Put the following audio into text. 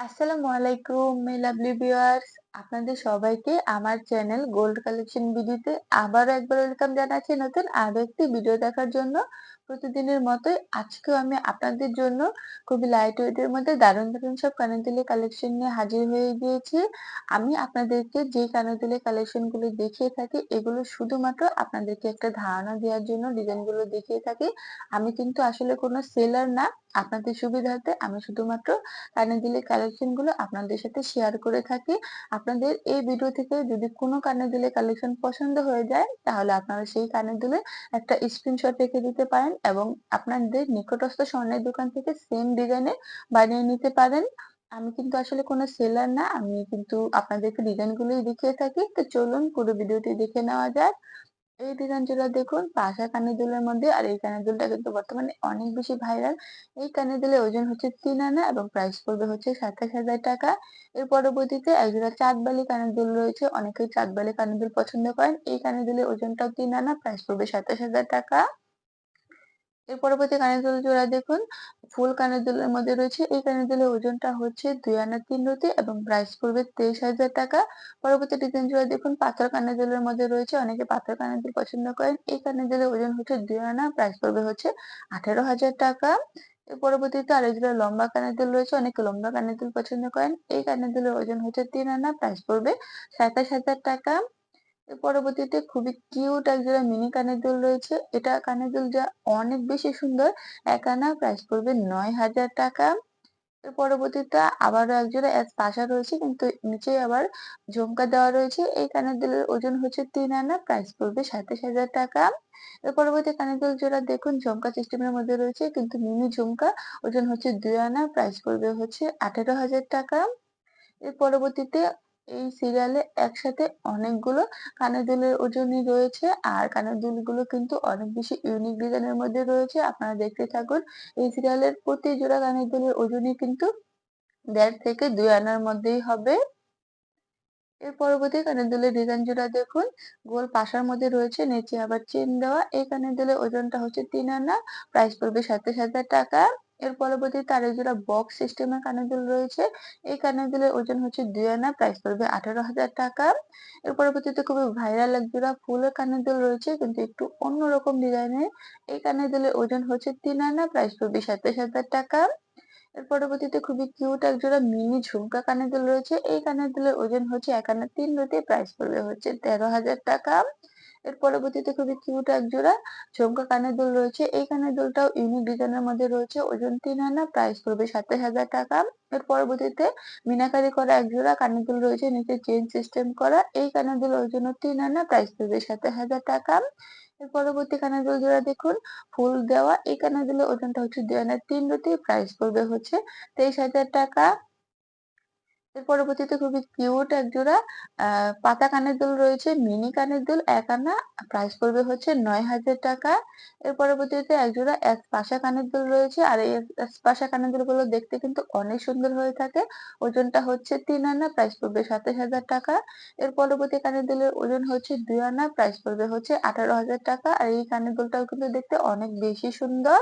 আসসালামু আলাইকুম my lovely viewers আপনাদের সবাইকে আমার চ্যানেল গোল্ড কালেকশন ভিডিওতে আবারও একবার ওয়েলকাম জানাচ্ছি নতুন আরও একটি ভিডিও দেখার জন্য। প্রতিদিনের মতোই আজকেও আমি আপনাদের জন্য খুবই লাইট ওয়েটের মধ্যে দারুণ দারুণ সব কানের কালেকশন নিয়ে হাজির হয়ে গিয়েছি। আমি আপনাদেরকে যে কানের কালেকশনগুলো দেখিয়ে থাকি, এগুলো শুধুমাত্র আপনাদেরকে একটা ধারণা দেওয়ার জন্য ডিজাইনগুলো দেখিয়ে থাকি। আমি কিন্তু আসলে কোনো সেলার না, আপনাদের সুবিধার্থে আমি শুধুমাত্র কানের দুলের কালেকশনগুলো আপনাদের সাথে শেয়ার করে থাকি। আপনাদের এই ভিডিও থেকে যদি কোনো কানের দুলের কালেকশন পছন্দ হয়ে যায়, তাহলে আপনারা সেই কানের দুলে একটা স্ক্রিনশট রেখে দিতে পারেন এবং আপনাদের নিকটস্থ স্বর্ণের দোকান থেকে সেম ডিজাইনে বানিয়ে নিতে পারেন। আমি কিন্তু আসলে কোনো সেলার না, আমি কিন্তু আপনাদেরকে ডিজাইন গুলোই দেখিয়ে থাকি। তো চলুন পুরো ভিডিওটি দেখে নেওয়া যাক। এই জুলা দেখুন, পাশা কানের দুলের মধ্যে, আর এই কানের দুলটা কিন্তু বর্তমানে অনেক বেশি ভাইরাল এই কানের দুলের ওজন হচ্ছে তিন আনা এবং প্রাইস পড়বে হচ্ছে সাতাশ হাজার টাকা। এর পরবর্তীতে একজোড়া চাঁদবালি কানের দুল রয়েছে, অনেকেই চাঁদবালি কানের দুল পছন্দ করেন। এই কানের দুলের ওজনটাও তিন আনা প্রাইস পড়বে সাতাশ হাজার টাকা। এর পরবর্তী কানের দুল জোড়া দেখুন। ফুল কানের দুলের মধ্যে রয়েছে, এই কানের দুলের ওজনটা হচ্ছে দুই আনা তিন রতি এবং প্রাইস পড়বে তেইশ হাজার টাকা। পরবর্তী ডিজাইন জোড়া দেখুন, পাথর কানের দুলের মধ্যে রয়েছে, অনেকে পাথর কানের দুল পছন্দ করেন, এই কানের দুলের ওজন হচ্ছে দুই আনা প্রাইস পড়বে হচ্ছে আঠারো হাজার টাকা। এর পরবর্তীতে আরেক জোড়া লম্বা কানের দুল রয়েছে, অনেকে লম্বা কানের দুল পছন্দ করেন, এই কানের দুলের ওজন হচ্ছে তিন আনা প্রাইস পড়বে সাতাশ হাজার টাকা। পরবর্তীতে খুবই কিউট একজোড়া মিনি কানের দুল রয়েছে। এটা কানের দুল যা অনেক বেশি সুন্দর। এক আনা প্রাইস পড়বে নয় হাজার টাকা। পরবর্তীতে আবারও একজোড়া এস পাশা রয়েছে, কিন্তু নিচে আবার ঝুমকা দেওয়া রয়েছে। এই কানের দুলের ওজন হচ্ছে তিন আনা প্রাইস পড়বে সাতাশ হাজার টাকা। এর পরবর্তী কানের দুল জোড়া দেখুন, ঝুমকা সিস্টেমের মধ্যে রয়েছে, কিন্তু মিনি ঝুমকা ওজন হচ্ছে দুই আনা প্রাইস পড়বে হচ্ছে আঠেরো হাজার টাকা। এর পরবর্তীতে এই সিরিয়ালে একসাথে অনেকগুলো কানের দুলের ওজনই রয়েছে আর কানের দুলগুলো কিন্তু অনেক বেশি ইউনিক ডিজাইনের মধ্যে রয়েছে। আপনারা দেখতে থাকুন, এই সিরিয়ালের প্রতি জোড়া কানের দুলের ওজনই কিন্তু দেড় থেকে দুই আনার মধ্যেই হবে। এর পরবর্তী কানের দুলের ডিজাইন জোড়া দেখুন, গোল পাশার মধ্যে রয়েছে, নিচে আবার চেন দেওয়া। এই কানের দুলের ওজনটা হচ্ছে তিন আনা প্রাইস পড়বে সাতাশ হাজার টাকা। এর পরবর্তীতে আরেক জোড়া বক্স সিস্টেমের কানের দুল রয়েছে। এই কানের দুলের ওজন হচ্ছে দুই আনা প্রাইস পড়বে আঠারো হাজার টাকা। এর পরবর্তীতে খুবই ভাইরাল এক জোড়া ফুলের কানের দুল রয়েছে, কিন্তু একটু অন্যরকম ডিজাইনের এই কানের দুলের ওজন হচ্ছে তিন আনা প্রাইস পড়বে সাতাশ হাজার টাকা। এর পরবর্তীতে খুবই কিউট এক জোড়া মিনি ঝুমকা কানের দুল রয়েছে। এই কানের দুলের ওজন হচ্ছে এক আনা তিন রতি প্রাইস পড়বে হচ্ছে তেরো হাজার টাকা। এর পরবর্তীতে খুবই কিউট এক জোড়া ঝুমকা কানের দুল রয়েছে। এই কানের দুলটাও ইউনিক ডিজাইনের মধ্যে রয়েছে। ওজন তিন আনা প্রাইস পড়বে সাতাশ হাজার টাকা। এর পরবর্তীতে মিনাকারি করা এক জোড়া কানের দুল রয়েছে, নিচে চেন সিস্টেম করা। এই কানের দুল ওজন তিন আনা প্রাইস পড়বে সাতাশ হাজার টাকা। এর পরবর্তী কানের দুল জোড়া দেখুন, ফুল দেওয়া। এই কানের দুলের ওজনটা হচ্ছে দুই আনা তিন রতি প্রাইস পড়বে হচ্ছে তেইশ হাজার টাকা। এর পরবর্তীতে খুবই কিউট এক জোড়া পাতা কানের দুল রয়েছে, মিনি কানের দুল, এক আনা প্রাইস পড়বে হচ্ছে নয় হাজার টাকা। এর পরবর্তীতে এক জোড়া এক পাশা কানের দুল রয়েছে, আর এই পাশা কানের দুলগুলো দেখতে কিন্তু অনেক সুন্দর হয়ে থাকে। ওজনটা হচ্ছে তিন আনা প্রাইস পড়বে সাতাশ হাজার টাকা। এর পরবর্তী কানের দুলের ওজন হচ্ছে দুই আনা প্রাইস পড়বে হচ্ছে আঠারো হাজার টাকা। আর এই কানের দুলটাও কিন্তু দেখতে অনেক বেশি সুন্দর।